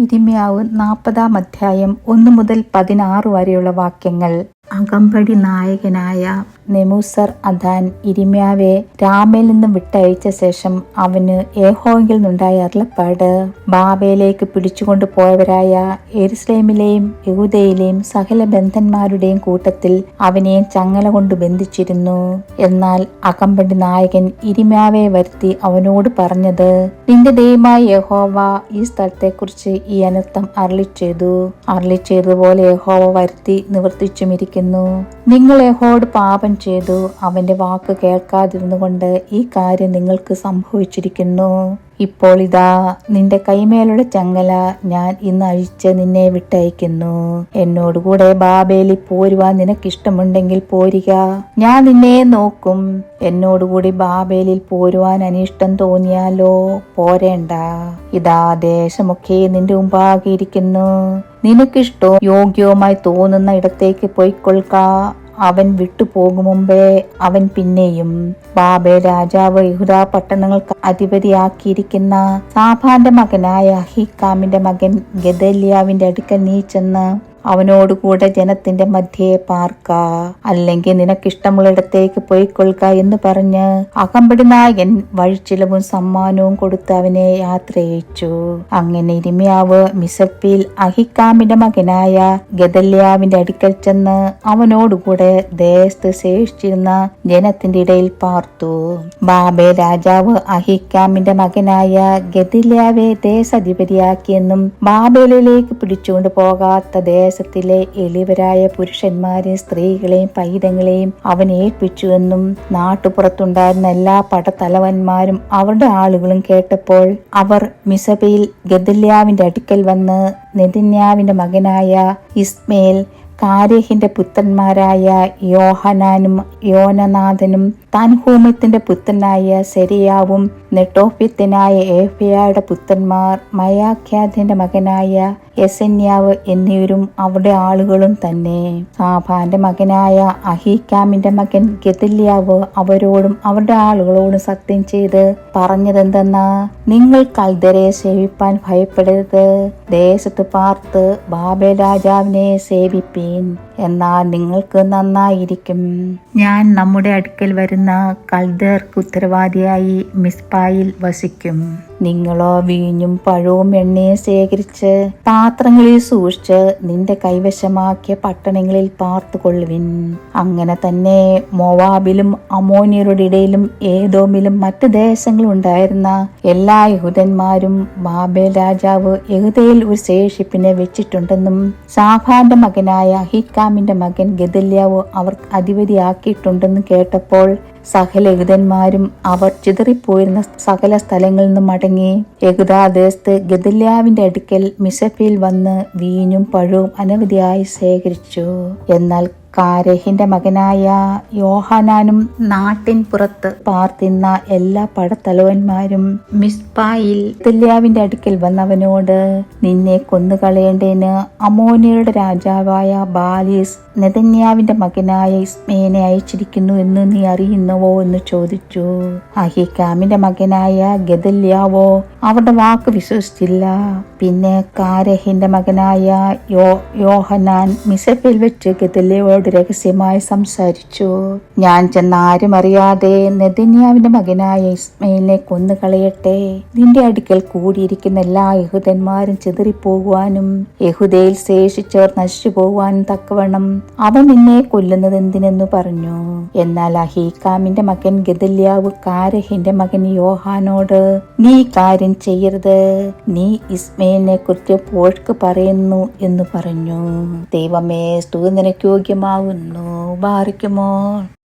ഇരിമ്യാവ് നാൽപ്പതാം അധ്യായം ഒന്ന് മുതൽ പതിനാറ് വരെയുള്ള വാക്യങ്ങൾ അകമ്പടി നായകനായ നെമൂസർ അദാൻ ഇരിമ്യാവെ രാമയിൽ നിന്നും വിട്ടയച്ച ശേഷം അവന് ഏഹോയിൽ നിന്നുണ്ടായ അരുളപ്പാട്. ബാബയിലേക്ക് പിടിച്ചുകൊണ്ടു പോയവരായ എരുസ്ലേമിലെയും യഹൂദയിലെയും സകല ബന്ധന്മാരുടെയും കൂട്ടത്തിൽ അവനെ ചങ്ങല കൊണ്ട് ബന്ധിച്ചിരുന്നു. എന്നാൽ അകമ്പടി നായകൻ ഇരിമ്യാവെ വരുത്തി അവനോട് പറഞ്ഞത് നിന്റെ ദൈവമായ യഹോവ ഈ സ്ഥലത്തെക്കുറിച്ച് ഈ അനർത്ഥം അരളി ചെയ്തു അരളി ചെയ്തതുപോലെ യഹോവ വരുത്തി നിവർത്തിച്ചുമിരിക്കുന്നു. നിങ്ങൾ യഹോട് പാപം ചെയ്തു അവന്റെ വാക്ക് കേൾക്കാതിരുന്നു കൊണ്ട് ഈ കാര്യം നിങ്ങൾക്ക് സംഭവിച്ചിരിക്കുന്നു. ഇപ്പോൾ ഇതാ നിന്റെ കൈമേലുള്ള ചങ്ങല ഞാൻ ഇന്ന് അഴിച്ച് നിന്നെ വിട്ടയക്കുന്നു. എന്നോടുകൂടെ ബാബേലി പോരുവാൻ നിനക്കിഷ്ടമുണ്ടെങ്കിൽ പോരുക. ഞാൻ നിന്നെ നോക്കും. എന്നോടുകൂടി ബാബേലിൽ പോരുവാൻ അനിഷ്ടം തോന്നിയാലോ? പോരേണ്ട. ഇതാ ദേശമൊക്കെ നിന്റെ മുമ്പാകെ ഇരിക്കുന്നു. നിനക്കിഷ്ടവും യോഗ്യവുമായി തോന്നുന്ന ഇടത്തേക്ക് പോയിക്കൊള്ളുക. അവൻ വിട്ടുപോകും മുമ്പേ അവൻ പിന്നെയും ബാബെ രാജാവ് യഹുദ പട്ടണങ്ങൾക്ക് അധിപതിയാക്കിയിരിക്കുന്ന സാഫാന്റെ മകനായ അഹിക്കാമിന്റെ മകൻ ഗദല്യാവിന്റെ അടുക്കൽ നീ ചെന്ന് അവനോടുകൂടെ ജനത്തിന്റെ മധ്യയെ പാർക്ക. അല്ലെങ്കിൽ നിനക്കിഷ്ടമുള്ളിടത്തേക്ക് പോയിക്കൊള്ളുക എന്ന് പറഞ്ഞ് അകമ്പടി നായകൻ വഴിച്ചിലവും സമ്മാനവും കൊടുത്ത് അവനെ യാത്രയച്ചു അങ്ങനെ ഇരിമ്യാവ് മിസപ്പിൽ അഹിക്കാമിന്റെ മകനായ ഗദല്യാവിന്റെ അടുക്കൽ ചെന്ന് അവനോടുകൂടെ ദേശത്ത് ശേഷിച്ചിരുന്ന ജനത്തിന്റെ ഇടയിൽ പാർത്തു. ബാബെ രാജാവ് അഹിക്കാമിന്റെ മകനായ ഗദല്യാവെ ദേശാധിപതിയാക്കിയെന്നും ബാബേലിലേക്ക് പിടിച്ചുകൊണ്ട് പോകാത്ത ദേശത്തിലെ എളിവരായ പുരുഷന്മാരെയും സ്ത്രീകളെയും പൈതങ്ങളെയും അവൻ ഏൽപ്പിച്ചുവെന്നും നാട്ടുപുറത്തുണ്ടായിരുന്ന എല്ലാ പടത്തലവന്മാരും അവരുടെ ആളുകളും കേട്ടപ്പോൾ അവർ മിസബയിൽ ഗദല്യാവിന്റെ അടുക്കൽ വന്ന് നെതിന്യാവിന്റെ മകനായ ഇസ്മേൽ കാരേഹിന്റെ പുത്രന്മാരായ യോഹനാനും യോനനാഥനും താൻഹൂമത്തിന്റെ പുത്രനായ സെരിയാവും നെട്ടോഫ്യത്തിനായ ഏഫിയയുടെ പുത്രന്മാർ മയാഖ്യാദിന്റെ മകനായ യസന്യാവ് എന്നിവരും അവരുടെ ആളുകളും തന്നെ. സാഫാന്റെ മകനായ അഹീക്കാമിന്റെ മകൻ ഗതില്യാവ് അവരോടും അവരുടെ ആളുകളോടും സത്യം ചെയ്ത് പറഞ്ഞതെന്തെന്നാ? നിങ്ങൾ കൽദരെ സേവിപ്പാൻ ഭയപ്പെടരുത്. ദേശത്ത് പാർത്ത് ബാബേ രാജാവിനെ സേവിപ്പീൻ എന്നാൽ നിങ്ങൾക്ക് നന്നായിരിക്കും. ഞാൻ നമ്മുടെ അടുക്കൽ വരുന്ന കൽദർക്ക് ഉത്തരവാദിയായി മിസ്പായിൽ വസിക്കും. നിങ്ങളോ വീഞ്ഞും പഴവും എണ്ണയും ശേഖരിച്ച് പാത്രങ്ങളിൽ സൂക്ഷിച്ച് നിന്റെ കൈവശമാക്കിയ പട്ടണങ്ങളിൽ പാർത്തുകൊള്ളുവിൻ. അങ്ങനെ തന്നെ മൊവാബിലും അമോനിയരുടെ ഇടയിലും ഏതോമിലും മറ്റ് ദേശങ്ങളും ഉണ്ടായിരുന്ന എല്ലാ യഹൂദന്മാരും ബാബേൽ രാജാവ് യഹുദയിൽ ഒരു ശേഷിപ്പിനെ വെച്ചിട്ടുണ്ടെന്നും സാഫാന്റെ മകനായ അഹിക്കാമിന്റെ മകൻ ഗദല്യാവ് അവർ അധിപതിയാക്കിയിട്ടുണ്ടെന്ന് കേട്ടപ്പോൾ സകല യഹുദന്മാരും അവർ ചിതറിപ്പോയിരുന്ന സകല സ്ഥലങ്ങളിൽ നിന്നും മടങ്ങി. യഹുദാദേശത്ത് ഗദല്യാവിന്റെ അടുക്കൽ മിസഫിയിൽ വന്ന് വീഞ്ഞും പഴവും അനവധിയായി ശേഖരിച്ചു. എന്നാൽ കാരഹിന്റെ മകനായ യോഹാനാനും നാട്ടിൻ പുറത്ത് പാർത്തിന്ന എല്ലാ പടത്തലവന്മാരും മിസ്പായിൽ തുല്യാവിന്റെ അടുക്കൽ വന്നവനോട് നിന്നെ കൊന്നുകളയേണ്ടതിന് അമോനിയുടെ രാജാവായ ബാലിസ് നെതന്യാവിന്റെ മകനായ ഇസ്മേനെ അയച്ചിരിക്കുന്നു എന്ന് നീ അറിയുന്നുവോ? എന്ന് ചോദിച്ചു. അഹിക്കാമിന്റെ മകനായ ഗദല്യാവോ അവരുടെ വാക്ക് വിശ്വസിച്ചില്ല. പിന്നെ മകനായ യോ യോഹനാൻ മിസഫിൽ വെച്ച് ഗദലിയോട് രഹസ്യമായി സംസാരിച്ചു. ഞാൻ ചെന്ന് ആരും അറിയാതെ നെതന്യാവിന്റെ മകനായ ഇസ്മയിലിനെ കൊന്നുകളയട്ടെ. നിന്റെ അടുക്കൽ കൂടിയിരിക്കുന്ന എല്ലാ യഹുദന്മാരും ചിതറിപ്പോകുവാനും യഹുദയിൽ ശേഷിച്ചവർ നശിച്ചു പോകുവാനും തക്കവണ്ണം അവ നിന്നെ കൊല്ലുന്നത് എന്തിനെന്ന് പറഞ്ഞു. എന്നാൽ അഹീക്കാമിന്റെ മകൻ ഗദല്യാവ് കാരഹിന്റെ മകൻ യോഹാനോട് നീ കാര്യം ചെയ്യരുത്. നീ ഇസ്മയിലിനെ കുറിച്ച് പോഴ്ക്ക് പറയുന്നു എന്ന് പറഞ്ഞു. ദൈവമേ സ്തുതി നിനക്ക് യോഗ്യമാവുന്നു. ബാറിക്കുമോ